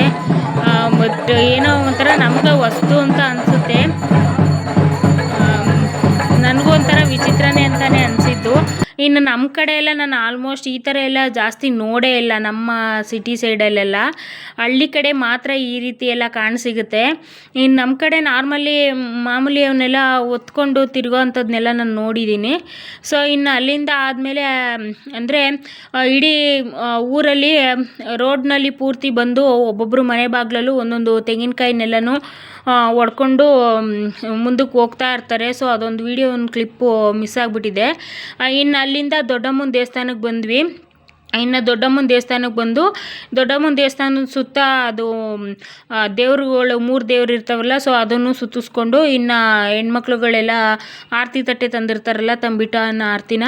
ಬಟ್ ಏನೋ ಒಂಥರ ನಮ್ಗೆ ವಸ್ತು ಅಂತ ಅನಿಸುತ್ತೆ. ನನಗೂ ಒಂಥರ ವಿಚಿತ್ರನೇ ಅಂತಲೇ ಅನಿಸಿದ್ದು ಇನ್ನು ನಮ್ಮ ಕಡೆ ಎಲ್ಲ ನಾನು ಆಲ್ಮೋಸ್ಟ್ ಈ ಥರ ಎಲ್ಲ ಜಾಸ್ತಿ ನೋಡೇ ಇಲ್ಲ ನಮ್ಮ ಸಿಟಿ ಸೈಡಲ್ಲೆಲ್ಲ ಹಳ್ಳಿ ಕಡೆ ಮಾತ್ರ ಈ ರೀತಿ ಎಲ್ಲ ಕಾಣಸಿಗುತ್ತೆ ಇನ್ನು ನಮ್ಮ ಕಡೆ ನಾರ್ಮಲಿ ಮಾಮೂಲಿ ಅವನ್ನೆಲ್ಲ ಒತ್ಕೊಂಡು ತಿರುಗೋ ಅಂಥದ್ದನ್ನೆಲ್ಲ ನಾನು ನೋಡಿದ್ದೀನಿ. ಸೊ ಇನ್ನು ಅಲ್ಲಿಂದ ಆದಮೇಲೆ, ಅಂದರೆ ಇಡೀ ಊರಲ್ಲಿ ರೋಡ್ನಲ್ಲಿ ಪೂರ್ತಿ ಬಂದು ಒಬ್ಬೊಬ್ಬರು ಮನೆ ಬಾಗಿಲಲ್ಲೂ ಒಂದೊಂದು ತೆಂಗಿನಕಾಯಿನೆಲ್ಲನೂ ಒಡ್ಕೊಂಡು ಮುಂದಕ್ಕೆ ಹೋಗ್ತಾ ಇರ್ತಾರೆ. ಸೊ ಅದೊಂದು ವಿಡಿಯೋ ಒಂದು ಕ್ಲಿಪ್ಪು ಮಿಸ್ ಆಗಿಬಿಟ್ಟಿದೆ. ಇನ್ನು ಅಲ್ಲಿಂದ ದೊಡ್ಡಮ್ಮನ ದೇವಸ್ಥಾನಕ್ಕೆ ಬಂದ್ವಿ. ಇನ್ನು ದೊಡ್ಡಮ್ಮನ ದೇವಸ್ಥಾನಕ್ಕೆ ಬಂದು, ದೊಡ್ಡಮ್ಮನ ದೇವಸ್ಥಾನದ ಸುತ್ತ ಅದು ದೇವರುಗಳು, ಮೂರು ದೇವ್ರು ಇರ್ತಾವಲ್ಲ, ಸೊ ಅದನ್ನು ಸುತ್ತಿಸ್ಕೊಂಡು ಇನ್ನು ಹೆಣ್ಮಕ್ಳುಗಳೆಲ್ಲ ಆರತಿ ತಟ್ಟೆ ತಂದಿರ್ತಾರಲ್ಲ ತಂಬಿಟ್ಟ ಅನ್ನೋ ಆರತಿನ.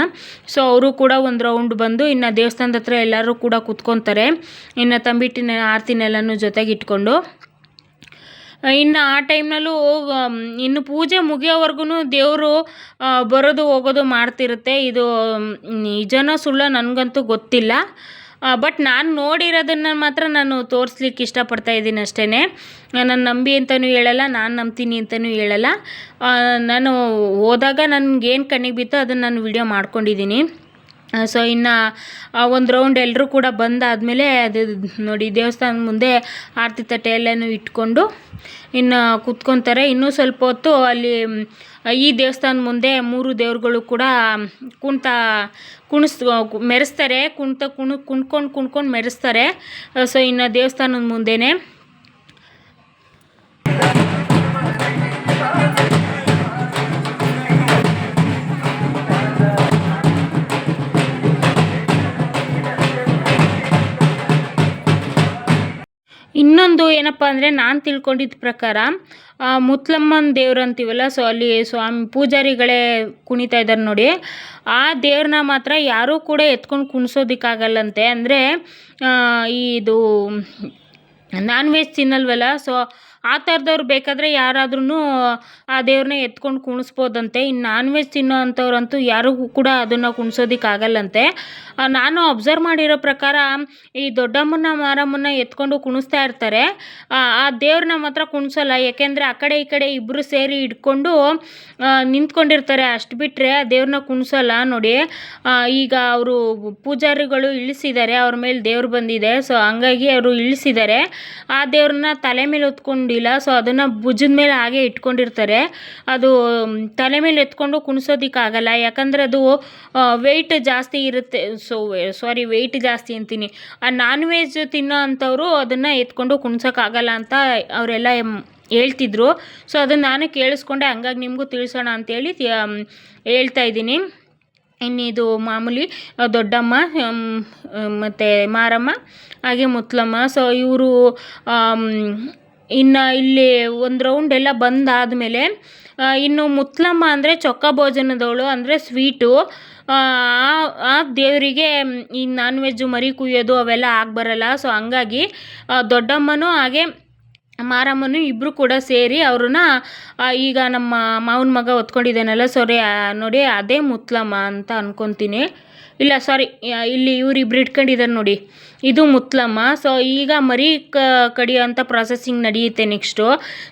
ಸೊ ಅವರು ಕೂಡ ಒಂದು ರೌಂಡ್ ಬಂದು ಇನ್ನು ದೇವಸ್ಥಾನದ ಹತ್ರ ಎಲ್ಲರೂ ಕೂಡ ಕೂತ್ಕೊತಾರೆ. ಇನ್ನು ತಂಬಿಟ್ಟಿನ ಆರತಿನೆಲ್ಲನೂ ಜೊತೆಗೆ ಇಟ್ಕೊಂಡು ಇನ್ನು ಆ ಟೈಮ್ನಲ್ಲೂ ಇನ್ನು ಪೂಜೆ ಮುಗಿಯೋವರೆಗೂ ದೇವರು ಬರೋದು ಹೋಗೋದು ಮಾಡ್ತಿರುತ್ತೆ. ಇದು ನಿಜನೋ ಸುಳ್ಳೋ ನನಗಂತೂ ಗೊತ್ತಿಲ್ಲ. ಬಟ್ ನಾನು ನೋಡಿರೋದನ್ನು ಮಾತ್ರ ನಾನು ತೋರಿಸ್ಲಿಕ್ಕೆ ಇಷ್ಟಪಡ್ತಾ ಇದ್ದೀನಿ ಅಷ್ಟೇ ನಾನು ನಂಬಿ ಅಂತಲೂ ಹೇಳಲ್ಲ, ನಾನು ನಂಬ್ತೀನಿ ಅಂತಲೂ ಹೇಳಲ್ಲ. ನಾನು ಹೋದಾಗ ನನಗೇನು ಕಣ್ಣಿಗೆ ಬಿತ್ತೋ ಅದನ್ನು ನಾನು ವಿಡಿಯೋ ಮಾಡ್ಕೊಂಡಿದ್ದೀನಿ. ಸೊ ಇನ್ನು, ಆ, ಒಂದು ರೌಂಡ್ ಎಲ್ಲರೂ ಕೂಡ ಬಂದಾದಮೇಲೆ ಅದು ನೋಡಿ ದೇವಸ್ಥಾನದ ಮುಂದೆ ಆರತಿ ತಟ್ಟೆ ಎಲ್ಲನೂ ಇಟ್ಕೊಂಡು ಇನ್ನು ಕೂತ್ಕೊತಾರೆ. ಇನ್ನೂ ಸ್ವಲ್ಪ ಹೊತ್ತು ಅಲ್ಲಿ ಈ ದೇವಸ್ಥಾನದ ಮುಂದೆ ಮೂರು ದೇವ್ರುಗಳು ಕೂಡ ಕುಣ್ತಾ, ಕುಣಿಸ್, ಮೆರೆಸ್ತಾರೆ. ಕುಣ್ತಾ, ಕುಣ, ಕುಣ್ಕೊಂಡು ಕುಣ್ಕೊಂಡು ಮೆರೆಸ್ತಾರೆ. ಸೊ ಇನ್ನು ದೇವಸ್ಥಾನದ ಮುಂದೆನೇ. ಇನ್ನೊಂದು ಏನಪ್ಪ ಅಂದರೆ ನಾನು ತಿಳ್ಕೊಂಡಿದ್ದ ಪ್ರಕಾರ ಮುತ್ಲಮ್ಮನ ದೇವ್ರು ಅಂತೀವಲ್ಲ, ಸೊ ಅಲ್ಲಿ ಸ್ವಾಮಿ ಪೂಜಾರಿಗಳೇ ಕುಣಿತಾ ಇದ್ದಾರೆ ನೋಡಿ. ಆ ದೇವ್ರನ್ನ ಮಾತ್ರ ಯಾರೂ ಕೂಡ ಎತ್ಕೊಂಡು ಕುಣಿಸೋದಕ್ಕಾಗಲ್ಲಂತೆ. ಅಂದರೆ ಇದು ನಾನ್ ವೆಜ್ ತಿನ್ನಲ್ವಲ್ಲ, ಸೊ ಆ ಥರದವ್ರು ಬೇಕಾದರೆ ಯಾರಾದ್ರೂ ಆ ದೇವ್ರನ್ನ ಎತ್ಕೊಂಡು ಕುಣಿಸ್ಬೋದಂತೆ. ಇನ್ನು ನಾನ್ ವೆಜ್ ತಿನ್ನೋ ಅಂಥವ್ರಂತೂ ಯಾರಿಗೂ ಕೂಡ ಅದನ್ನು ಕುಣಿಸೋದಕ್ಕಾಗಲ್ಲಂತೆ. ಆಗಲ್ಲಂತೆ ನಾನು ಅಬ್ಸರ್ವ್ ಮಾಡಿರೋ ಪ್ರಕಾರ ಈ ದೊಡ್ಡಮ್ಮನ ಮಾರಮ್ಮನ ಎತ್ಕೊಂಡು ಕುಣಿಸ್ತಾ ಇರ್ತಾರೆ. ಆ ದೇವ್ರನ್ನ ಮಾತ್ರ ಕುಣಿಸೋಲ್ಲ. ಯಾಕೆಂದರೆ ಆ ಕಡೆ ಈ ಕಡೆ ಇಬ್ಬರು ಸೇರಿ ಇಟ್ಕೊಂಡು ನಿಂತ್ಕೊಂಡಿರ್ತಾರೆ. ಅಷ್ಟು ಬಿಟ್ಟರೆ ಆ ದೇವ್ರನ್ನ ಕುಣಿಸೋಲ್ಲ ನೋಡಿ. ಈಗ ಅವರು ಪೂಜಾರಿಗಳು ಇಳಿಸಿದ್ದಾರೆ. ಅವ್ರ ಮೇಲೆ ದೇವ್ರು ಬಂದಿದೆ. ಸೊ ಹಂಗಾಗಿ ಅವರು ಇಳಿಸಿದ್ದಾರೆ. ಆ ದೇವ್ರನ್ನ ತಲೆ ಮೇಲೆ ಹೊತ್ಕೊಂಡಿಲ್ಲ ಸೊ ಅದನ್ನು ಭುಜದ ಮೇಲೆ ಹಾಗೆ ಇಟ್ಕೊಂಡಿರ್ತಾರೆ. ಅದು ತಲೆ ಮೇಲೆ ಎತ್ಕೊಂಡು ಕುಣಿಸೋದಕ್ಕಾಗಲ್ಲ. ಯಾಕಂದರೆ ಅದು ವೆಯ್ಟ್ ಜಾಸ್ತಿ ಇರುತ್ತೆ. ಸೊ ಸಾರಿ ವೆಯ್ಟ್ ಜಾಸ್ತಿ ಅಂತೀನಿ. ಆ ನಾನ್ ವೆಜ್ ತಿನ್ನೋ ಅಂಥವರು ಅದನ್ನು ಎತ್ಕೊಂಡು ಕುಣ್ಸೋಕ್ಕಾಗಲ್ಲ ಅಂತ ಅವರೆಲ್ಲ ಹೇಳ್ತಿದ್ರು. ಸೊ ಅದನ್ನು ನಾನು ಕೇಳಿಸ್ಕೊಂಡೆ. ಹಂಗಾಗಿ ನಿಮಗೂ ತಿಳಿಸೋಣ ಅಂತೇಳಿ ಹೇಳ್ತಾ ಇದ್ದೀನಿ. ಇನ್ನಿದು ಮಾಮೂಲಿ ದೊಡ್ಡಮ್ಮ ಮತ್ತು ಮಾರಮ್ಮ, ಹಾಗೆ ಮುತ್ಲಮ್ಮ. ಸೊ ಇವರು ಇನ್ನು ಇಲ್ಲಿ ಒಂದು ರೌಂಡ್ ಎಲ್ಲ ಬಂದಾದಮೇಲೆ ಇನ್ನು ಮುತ್ಲಮ್ಮ ಅಂದರೆ ಚೊಕ್ಕ ಭೋಜನದವಳು ಅಂದರೆ ಸ್ವೀಟು. ಆ ದೇವರಿಗೆ ಈ ನಾನ್ ವೆಜ್ಜು ಮರಿ ಕುಯ್ಯೋದು ಅವೆಲ್ಲ ಆಗ್ಬರಲ್ಲ. ಸೊ ಹಂಗಾಗಿ ದೊಡ್ಡಮ್ಮನೂ ಹಾಗೆ ಮಾರಮ್ಮನೂ ಇಬ್ಬರು ಕೂಡ ಸೇರಿ ಅವ್ರನ್ನ ಈಗ ನಮ್ಮ ಮಾವನ ಮಗ ಹೊತ್ಕೊಂಡಿದ್ದಾನಲ್ಲ ಸಾರಿ ನೋಡಿ, ಅದೇ ಮುತ್ಲಮ್ಮ ಅಂತ ಅನ್ಕೊತೀನಿ. ಇಲ್ಲ ಸಾರಿ ಇಲ್ಲಿ ಇವ್ರಿಬ್ರು ಇಟ್ಕೊಂಡಿದ್ದಾರೆ ನೋಡಿ. ಇದು ಮುತ್ಲಮ್ಮ. ಸೊ ಈಗ ಮರಿ ಕಡಿಯೋಂಥ ಪ್ರಾಸೆಸಿಂಗ್ ನಡೆಯುತ್ತೆ ನೆಕ್ಸ್ಟು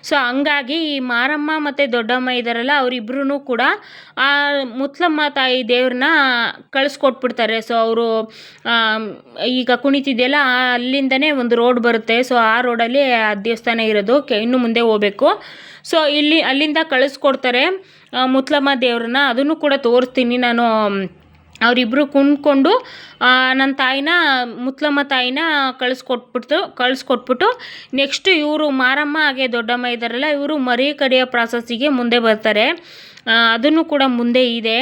ಸೊ ಹಂಗಾಗಿ ಈ ಮಾರಮ್ಮ ಮತ್ತು ದೊಡ್ಡಮ್ಮ ಇದ್ದಾರಲ್ಲ ಅವರಿಬ್ರು ಕೂಡ ಆ ಮುತ್ಲಮ್ಮ ತಾಯಿ ದೇವ್ರನ್ನ ಕಳಿಸ್ಕೊಟ್ಬಿಡ್ತಾರೆ. ಸೊ ಅವರು ಈಗ ಕುಣಿತಿದೆಯಲ್ಲ ಅಲ್ಲಿಂದನೇ ಒಂದು ರೋಡ್ ಬರುತ್ತೆ. ಸೊ ಆ ರೋಡಲ್ಲಿ ಆ ದೇವಸ್ಥಾನ ಇರೋದು. ಕೆ, ಇನ್ನು ಮುಂದೆ ಹೋಗಬೇಕು. ಸೊ ಇಲ್ಲಿ, ಅಲ್ಲಿಂದ ಕಳಿಸ್ಕೊಡ್ತಾರೆ ಮುತ್ಲಮ್ಮ ದೇವ್ರನ್ನ ಅದನ್ನು ಕೂಡ ತೋರಿಸ್ತೀನಿ ನಾನು ಅವರಿಬ್ಬರು ಕುಣ್ಕೊಂಡು ನನ್ನ ತಾಯಿನ, ಮುತ್ಲಮ್ಮ ತಾಯಿನ ಕಳಿಸ್ಕೊಟ್ಬಿಟ್ಟು ಕಳಿಸ್ಕೊಟ್ಬಿಟ್ಟು ನೆಕ್ಸ್ಟ್ ಇವರು ಮಾರಮ್ಮ ಹಾಗೆ ದೊಡ್ಡಮ್ಮ ಇದ್ದಾರಲ್ಲ ಇವರು ಮರಿ ಕಡಿಯೋ ಪ್ರಾಸೆಸ್ಸಿಗೆ ಮುಂದೆ ಬರ್ತಾರೆ. ಅದನ್ನು ಕೂಡ ಮುಂದೆ ಇದೆ.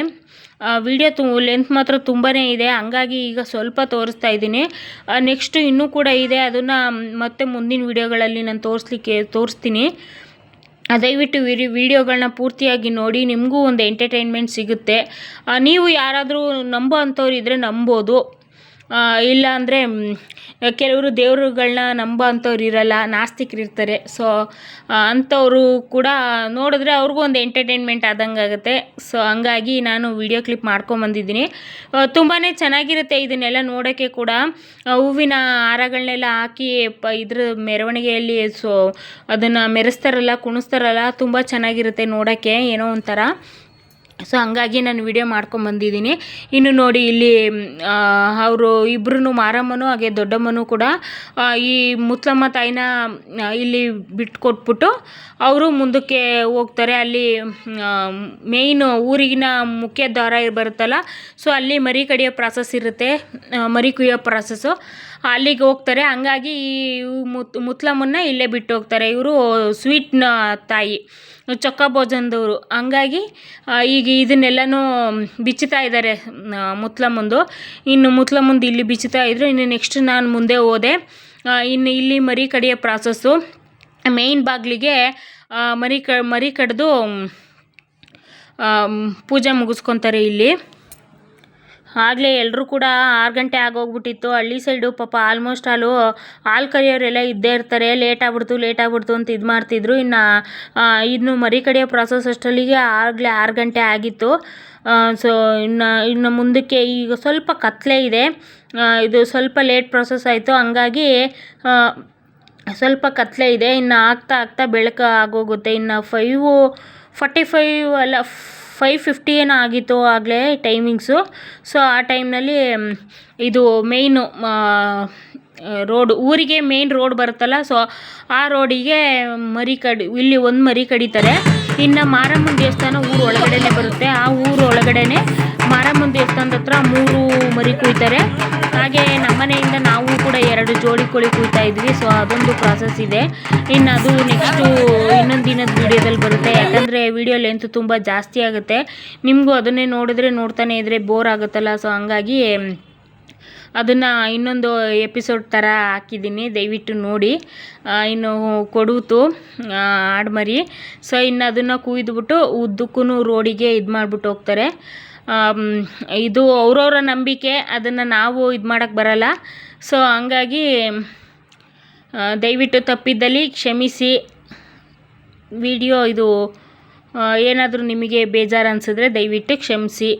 ವಿಡಿಯೋ ತು ಲೆಂತ್ ಮಾತ್ರ ತುಂಬಾ ಇದೆ. ಹಂಗಾಗಿ ಈಗ ಸ್ವಲ್ಪ ತೋರಿಸ್ತಾ ಇದ್ದೀನಿ. ನೆಕ್ಸ್ಟು ಇನ್ನೂ ಕೂಡ ಇದೆ. ಅದನ್ನು ಮತ್ತೆ ಮುಂದಿನ ವಿಡಿಯೋಗಳಲ್ಲಿ ನಾನು ತೋರಿಸ್ಲಿಕ್ಕೆ, ತೋರಿಸ್ತೀನಿ. ದಯವಿಟ್ಟು ವಿರಿ ವಿಡಿಯೋಗಳನ್ನ ಪೂರ್ತಿಯಾಗಿ ನೋಡಿ, ನಿಮಗೂ ಒಂದು ಎಂಟರ್ಟೈನ್ಮೆಂಟ್ ಸಿಗುತ್ತೆ. ನೀವು ಯಾರಾದರೂ ನಂಬೋ ಅಂಥವ್ರು ಇದ್ದರೆ ನಂಬೋದು. ಇಲ್ಲ ಅಂದರೆ ಕೆಲವರು ದೇವರುಗಳನ್ನ ನಂಬೋ ಅಂಥವ್ರು ಇರಲ್ಲ, ನಾಸ್ತಿಕರು ಇರ್ತಾರೆ. ಸೊ ಅಂಥವರು ಕೂಡ ನೋಡಿದ್ರೆ ಅವ್ರಿಗೂ ಒಂದು ಎಂಟರ್ಟೈನ್ಮೆಂಟ್ ಆದಂಗೆ ಆಗುತ್ತೆ ಸೊ ಹಂಗಾಗಿ ನಾನು ವಿಡಿಯೋ ಕ್ಲಿಪ್ ಮಾಡ್ಕೊಂಬಂದಿದ್ದೀನಿ. ತುಂಬಾ ಚೆನ್ನಾಗಿರುತ್ತೆ ಇದನ್ನೆಲ್ಲ ನೋಡೋಕ್ಕೆ ಕೂಡ. ಹೂವಿನ ಹಾರಗಳನ್ನೆಲ್ಲ ಹಾಕಿ, ಪ, ಇದ್ರ ಮೆರವಣಿಗೆಯಲ್ಲಿ ಸೊ ಅದನ್ನು ಮೆರೆಸ್ತಾರಲ್ಲ, ಕುಣಿಸ್ತಾರಲ್ಲ, ತುಂಬ ಚೆನ್ನಾಗಿರುತ್ತೆ ನೋಡೋಕ್ಕೆ ಏನೋ ಒಂಥರ. ಸೊ ಹಂಗಾಗಿ ನಾನು ವಿಡಿಯೋ ಮಾಡ್ಕೊಂಬಂದಿದ್ದೀನಿ. ಇನ್ನು ನೋಡಿ ಇಲ್ಲಿ ಅವರು ಇಬ್ಬರೂ ಮಾರಮ್ಮನು, ಹಾಗೆ ದೊಡ್ಡಮ್ಮನೂ ಕೂಡ ಈ ಮುತ್ತಲಮ್ಮ ತಾಯಿನ ಇಲ್ಲಿ ಬಿಟ್ಕೊಟ್ಬಿಟ್ಟು ಅವರು ಮುಂದಕ್ಕೆ ಹೋಗ್ತಾರೆ. ಅಲ್ಲಿ ಮೇಯ್ನು ಊರಿಗಿನ ಮುಖ್ಯ ದ್ವಾರ ಬರುತ್ತಲ್ಲ, ಸೊ ಅಲ್ಲಿ ಮರಿ ಕಡಿಯೋ ಪ್ರಾಸೆಸ್ ಇರುತ್ತೆ. ಮರಿ ಕುಯ್ಯೋ ಪ್ರಾಸೆಸ್ಸು ಅಲ್ಲಿಗೆ ಹೋಗ್ತಾರೆ. ಹಂಗಾಗಿ ಈ ಮುತ್, ಮುತ್ಲಮ್ಮನ್ನ ಇಲ್ಲೇ ಬಿಟ್ಟು ಹೋಗ್ತಾರೆ. ಇವರು ಸ್ವೀಟ್ನ ತಾಯಿ. ಚೊಕ್ಕ ಭೋಜನದವರು ಹಂಗಾಗಿ ಈಗ ಇದನ್ನೆಲ್ಲನೂ ಬಿಚ್ಚುತ್ತಾ ಇದ್ದಾರೆ ಮುತ್ಲಮ್ಮಂದು ಇನ್ನು ಮುತ್ಲಮ್ಮಂದು ಇಲ್ಲಿ ಬಿಚ್ಚುತ್ತಾ ಇದ್ದರು ಇನ್ನು ನೆಕ್ಸ್ಟ್ ನಾನು ಮುಂದೆ ಹೋದೆ. ಇನ್ನು ಇಲ್ಲಿ ಮರಿ ಕಡಿಯೋ ಪ್ರಾಸೆಸ್ಸು ಮೇಯ್ನ್ ಬಾಗಿಲಿಗೆ ಮರಿ ಕ, ಮರಿ ಕಡಿದು ಪೂಜೆ ಮುಗಿಸ್ಕೊತಾರೆ ಇಲ್ಲಿ. ಆಗಲೇ ಎಲ್ಲರೂ ಕೂಡ ಆರು ಗಂಟೆ ಆಗೋಗ್ಬಿಟ್ಟಿತ್ತು. ಹಳ್ಳಿ ಸೈಡು ಪಾಪ ಆಲ್ಮೋಸ್ಟ್ ಆಲು ಹಾಲು ಕರೆಯೋರೆಲ್ಲ ಇದ್ದೇ ಇರ್ತಾರೆ. ಲೇಟ್ ಆಗ್ಬಿಡ್ತು ಲೇಟ್ ಆಗ್ಬಿಡ್ತು ಅಂತ ಇದು ಮಾಡ್ತಿದ್ರು. ಇನ್ನು ಇನ್ನು ಮರಿ ಕಡೆಯೋ ಪ್ರಾಸೆಸ್ ಅಷ್ಟರಲ್ಲಿಗೆ ಆಗಲೇ ಆರು ಗಂಟೆ ಆಗಿತ್ತು. ಸೊ ಇನ್ನು ಇನ್ನು ಮುಂದಕ್ಕೆ ಈಗ ಸ್ವಲ್ಪ ಕತ್ತಲೆ ಇದೆ. ಇದು ಸ್ವಲ್ಪ ಲೇಟ್ ಪ್ರಾಸೆಸ್ ಆಯಿತು. ಹಂಗಾಗಿ ಸ್ವಲ್ಪ ಕತ್ತಲೆ ಇದೆ. ಇನ್ನು ಆಗ್ತಾ ಆಗ್ತಾ ಬೆಳಕು ಆಗೋಗುತ್ತೆ. ಇನ್ನು ಫೈವು ಫಾರ್ಟಿ ಫೈವ್ ಅಲ್ಲ ಫೈವ್ ಫಿಫ್ಟಿ ಏನೋ ಆಗಿತ್ತು ಆಗಲೇ ಟೈಮಿಂಗ್ಸು ಸೊ ಆ ಟೈಮ್ನಲ್ಲಿ ಇದು ಮೇಯ್ನು ರೋಡ್ ಊರಿಗೆ ಮೇಯ್ನ್ ರೋಡ್ ಬರುತ್ತಲ್ಲ ಸೊ ಆ ರೋಡಿಗೆ ಮರಿ ಕಡಿ, ಇಲ್ಲಿ ಒಂದು ಮರಿ ಕಡಿತಾರೆ. ಇನ್ನು ಮಾರಮ್ಮನ ದೇವಸ್ಥಾನ ಊರು ಒಳಗಡೆನೆ ಬರುತ್ತೆ. ಆ ಊರು ಒಳಗಡೆನೆ ಮಾರಮ್ಮನ ದೇವಸ್ಥಾನದ ಹತ್ರ ಮೂರು ಮರಿ ಕುಯ್ತಾರೆ. ಹಾಗೆ ನಮ್ಮನೆಯಿಂದ ನಾವು ಕೂಡ ಎರಡು ಜೋಡಿ ಕೋಳಿ ಕುಯ್ತಾ ಇದ್ವಿ ಸೊ ಅದೊಂದು ಪ್ರಾಸೆಸ್ ಇದೆ. ಇನ್ನು ಅದು ನೆಕ್ಸ್ಟು ಇನ್ನೊಂದು ದಿನದ ವೀಡಿಯೋದಲ್ಲಿ ಬರುತ್ತೆ. ಯಾಕಂದರೆ ವಿಡಿಯೋ ಲೆಂತ್ ತುಂಬ ಜಾಸ್ತಿ ಆಗುತ್ತೆ. ನಿಮಗೂ ಅದನ್ನೇ ನೋಡಿದ್ರೆ ನೋಡ್ತಾನೆ ಇದ್ರೆ ಬೋರ್ ಆಗುತ್ತಲ್ಲ ಸೊ ಹಂಗಾಗಿ ಅದನ್ನು ಇನ್ನೊಂದು ಎಪಿಸೋಡ್ ಥರ ಹಾಕಿದ್ದೀನಿ. ದಯವಿಟ್ಟು ನೋಡಿ. ಇನ್ನು ಕೊಡುತು ಆಡ್ಮರಿ. ಸೊ ಇನ್ನು ಅದನ್ನು ಕುಯ್ದುಬಿಟ್ಟು ಉದ್ದಕ್ಕೂ ರೋಡಿಗೆ ಇದು ಮಾಡಿಬಿಟ್ಟು ಹೋಗ್ತಾರೆ. ಇದು ಅವ್ರವ್ರ ನಂಬಿಕೆ, ಅದನ್ನು ನಾವು ಇದು ಮಾಡೋಕ್ಕೆ ಬರಲ್ಲ. ಸೊ ಹಂಗಾಗಿ ದಯವಿಟ್ಟು ತಪ್ಪಿದ್ದಲ್ಲಿ ಕ್ಷಮಿಸಿ. ವಿಡಿಯೋ ಇದು ಏನಾದರೂ ನಿಮಗೆ ಬೇಜಾರು ಅನಿಸಿದ್ರೆ ದಯವಿಟ್ಟು ಕ್ಷಮಿಸಿ.